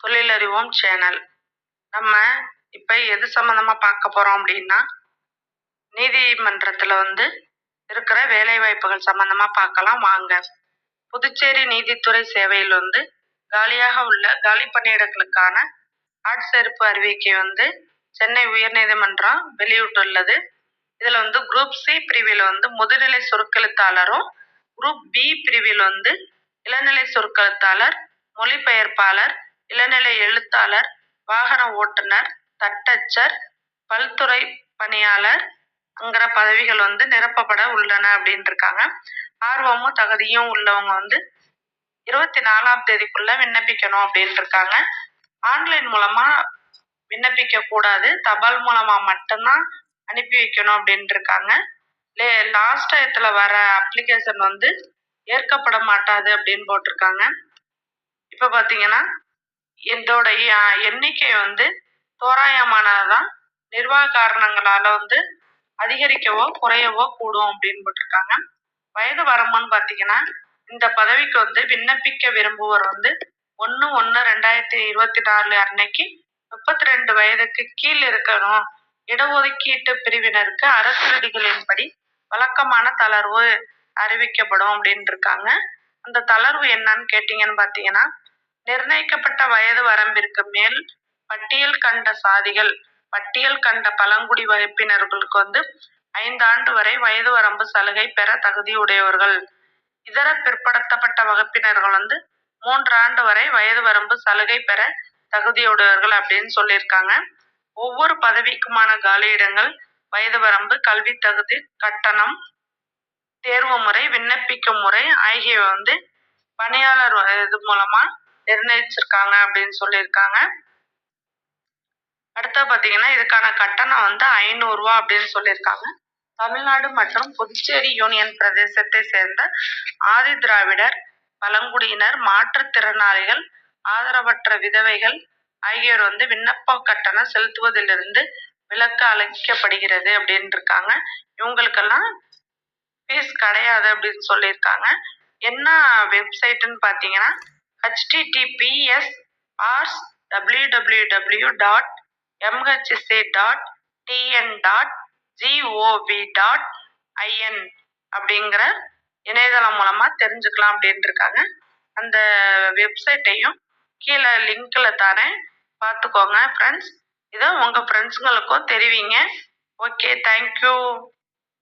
தொழிலறிவோம் channel நம்ம இப்போ எது சம்மந்தமாக பார்க்க போகிறோம் அப்படின்னா நீதிமன்றத்தில் வந்து இருக்கிற வேலைவாய்ப்புகள் சம்மந்தமாக பார்க்கலாம் வாங்க. புதுச்சேரி நீதித்துறை சேவையில் வந்து காலியாக உள்ள காலி பணியிடங்களுக்கான ஆட்சேர்ப்பு அறிவிக்கை வந்து சென்னை உயர்நீதிமன்றம் வெளியிட்டுள்ளது. இதில் வந்து குரூப் சி பிரிவில் வந்து முதுநிலை சொற்கெழுத்தாளரும் குரூப் பி பிரிவில் வந்து இளநிலை சொற்கெழுத்தாளர் மொழிபெயர்ப்பாளர் இளநிலை எழுத்தாளர் வாகன ஓட்டுநர் தட்டச்சர் பல்துறை பணியாளர் அங்கிற பதவிகள் வந்து நிரப்பப்பட உள்ளன அப்படின்னு இருக்காங்க ஆர்வமும் தகுதியும் உள்ளவங்க வந்து இருபத்தி நாலாம் தேதிக்குள்ள விண்ணப்பிக்கணும் அப்படின்னு இருக்காங்க ஆன்லைன் மூலமா விண்ணப்பிக்க கூடாது தபால் மூலமா மட்டும்தான் அனுப்பி வைக்கணும் அப்படின்னு இருக்காங்க லே லாஸ்ட் டயத்தில் வர அப்ளிகேஷன் வந்து ஏற்கப்பட மாட்டாது அப்படின்னு போட்டிருக்காங்க. இப்போ பார்த்தீங்கன்னா இதோடைய எண்ணிக்கை வந்து தோராயமானதுதான். நிர்வாக காரணங்களால வந்து அதிகரிக்கவோ குறையவோ கூடும் அப்படின்னு போட்டிருக்காங்க. வயது வரம்புன்னு பார்த்தீங்கன்னா இந்த பதவிக்கு வந்து விண்ணப்பிக்க விரும்புவோர் வந்து ஒன்று ஒன்று ரெண்டாயிரத்தி இருபத்தி நாலு அன்னைக்கு முப்பத்தி ரெண்டு வயதுக்கு கீழ் இருக்கணும். இடஒதுக்கீட்டு பிரிவினருக்கு அரசு விதிகளின்படி வழக்கமான தளர்வு அறிவிக்கப்படும் அப்படின்னு இருக்காங்க. அந்த தளர்வு என்னன்னு கேட்டீங்கன்னு பார்த்தீங்கன்னா நிர்ணயிக்கப்பட்ட வயது வரம்பிற்கு மேல் பட்டியல் கண்ட சாதிகள் பட்டியல் கண்ட பழங்குடி வகுப்பினர்களுக்கு வந்து ஐந்தாண்டு வரை வயது வரம்பு சலுகை பெற தகுதியுடையவர்கள் இதர பிற்படுத்தப்பட்ட வகுப்பினர்கள் வந்து மூன்று ஆண்டு வரை வயது வரம்பு சலுகை பெற தகுதியுடையவர்கள் அப்படின்னு சொல்லியிருக்காங்க. ஒவ்வொரு பதவிக்குமான காலியிடங்கள் வயது வரம்பு கல்வி தகுதி கட்டணம் தேர்வு முறை விண்ணப்பிக்கும் முறை ஆகியவை வந்து பணியாளர் இது மூலமா நிர்ணயிச்சிருக்காங்க அப்படின்னு சொல்லியிருக்காங்க. அடுத்து பார்த்தீங்கன்னா இதுக்கான கட்டணம் வந்து ஐநூறுரூவா அப்படின்னு சொல்லியிருக்காங்க. தமிழ்நாடு மற்றும் புதுச்சேரி யூனியன் பிரதேசத்தை சேர்ந்த ஆதி திராவிடர் பழங்குடியினர் மாற்றுத்திறனாளிகள் ஆதரவற்ற விதவைகள் ஆகியோர் வந்து விண்ணப்ப கட்டணம் செலுத்துவதிலிருந்து விலக்கு அளிக்கப்படுகிறது அப்படின்னு இருக்காங்க இவங்களுக்கெல்லாம் ஃபீஸ் கிடையாது அப்படின்னு சொல்லியிருக்காங்க. என்ன வெப்சைட்டுன்னு பார்த்தீங்கன்னா HTTPS hours W W W dot MHC dot TN dot GOV dot IN அப்படிங்கிற இணையதளம் மூலமாக தெரிஞ்சுக்கலாம் அப்படின்ட்டு இருக்காங்க அந்த வெப்சைட்டையும் கீழே லிங்க்கில் தரேன். பார்த்துக்கோங்க ஃப்ரெண்ட்ஸ் இதை உங்கள் ஃப்ரெண்ட்ஸுங்களுக்கும் தெரிவிங்க. Okay thank you